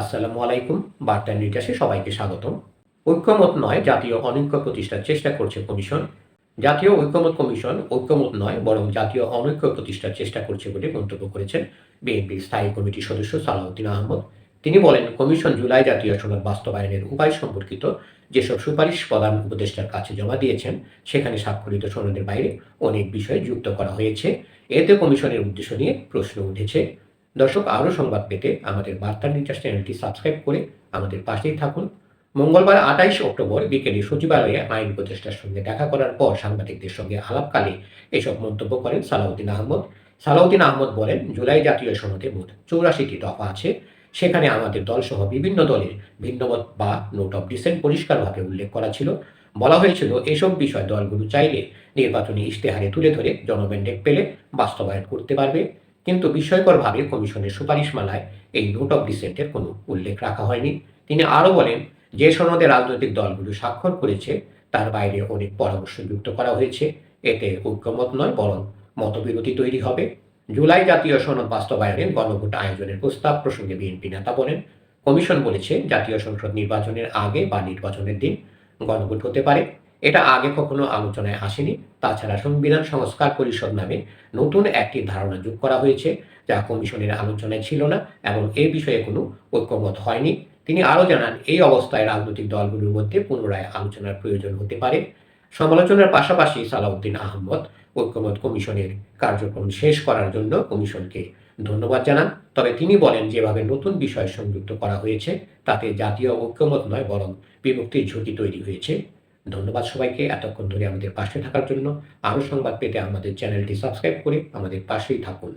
আসসালামু আলাইকুম, বার্তা নির্যাসে সবাইকে স্বাগতম। ঐক্যমত নয় জাতীয় অনৈক্য প্রতিষ্ঠার চেষ্টা করছে কমিশন। জাতীয় ঐক্যমত কমিশন ঐক্যমত নয় বরং জাতীয় অনৈক্য প্রতিষ্ঠার চেষ্টা করছে বলে মন্তব্য করেছেন বিএনপির স্থায়ী কমিটির সদস্য সালাউদ্দিন আহমদ। তিনি বলেন, কমিশন জুলাই জাতীয় সনদ বাস্তবায়নের উপায় সম্পর্কিত যেসব সুপারিশ প্রধান উপদেষ্টার কাছে জমা দিয়েছেন, সেখানে স্বাক্ষরিত সনদের বাইরে অনেক বিষয় যুক্ত করা হয়েছে। এতে কমিশনের উদ্দেশ্য নিয়ে প্রশ্ন উঠেছে। দর্শক, আরও সংবাদ পেতে আমাদের বার্তা নির্যাস চ্যানেলটি সাবস্ক্রাইব করে আমাদের পাশেই থাকুন। মঙ্গলবার আঠাইশ অক্টোবর বিকেলে সচিবালয়ে আইন উপদেষ্টার সঙ্গে দেখা করার পর সাংবাদিকদের সঙ্গে আলাপকালে এসব মন্তব্য করেন সালাউদ্দিন আহমদ। সালাউদ্দিন আহমদ বলেন, জুলাই জাতীয় সনদে মোট চৌরাশিটি দফা আছে। সেখানে আমাদের দলসহ বিভিন্ন দলের ভিন্নমত বা নোট অফ ডিসেন্ট পরিষ্কারভাবে উল্লেখ করা ছিল। বলা হয়েছিল, এসব বিষয় দলগুলো চাইলে নির্বাচনী ইশতেহারে তুলে ধরে জনবেন্ডেক পেলে বাস্তবায়ন করতে পারবে। কিন্তু বিস্ময়করভাবে কমিশনের সুপারিশমালায় এই নোট অফ ডিসেন্টের কোনো উল্লেখ রাখা হয়নি। তিনি আরও বলেন, যে সনদে রাজনৈতিক দলগুলো স্বাক্ষর করেছে, তার বাইরে অনেক পরামর্শ যুক্ত করা হয়েছে। এতে ঐক্যমত নয়, বরং মতবিরতি তৈরি হবে। জুলাই জাতীয় সনদ বাস্তবায়নে গণভোট আয়োজনের প্রস্তাব প্রসঙ্গে বিএনপি নেতা বলেন, কমিশন বলেছে, জাতীয় সংসদ নির্বাচনের আগে বা নির্বাচনের দিন গণভোট হতে পারে। এটা আগে কখনো আলোচনায় আসেনি। তাছাড়া সংবিধান সংস্কার পরিষদ নামে নতুন একটি ধারণা যোগ করা হয়েছে, যা কমিশনের আলোচনায় ছিল না এবং এ বিষয়ে কোনো ঐক্যমত হয়নি। তিনি আরও জানান, এই অবস্থায় রাজনৈতিক দলগুলোর মধ্যে পুনরায় আলোচনার প্রয়োজন হতে পারে। সমালোচনার পাশাপাশি সালাউদ্দিন আহমদ ঐক্যমত কমিশনের কার্যক্রম শেষ করার জন্য কমিশনকে ধন্যবাদ জানান। তবে তিনি বলেন, যেভাবে নতুন বিষয় সংযুক্ত করা হয়েছে, তাতে জাতীয় ঐক্যমত নয়, বরং বিভক্তির ঝুঁকি তৈরি হয়েছে। ধন্যবাদ সবাইকে। এতক্ষণ ধরে আমাদের পাশে থাকার জন্য আরও সংবাদ পেতে আমাদের চ্যানেলটি সাবস্ক্রাইব করে আমাদের পাশেই থাকুন।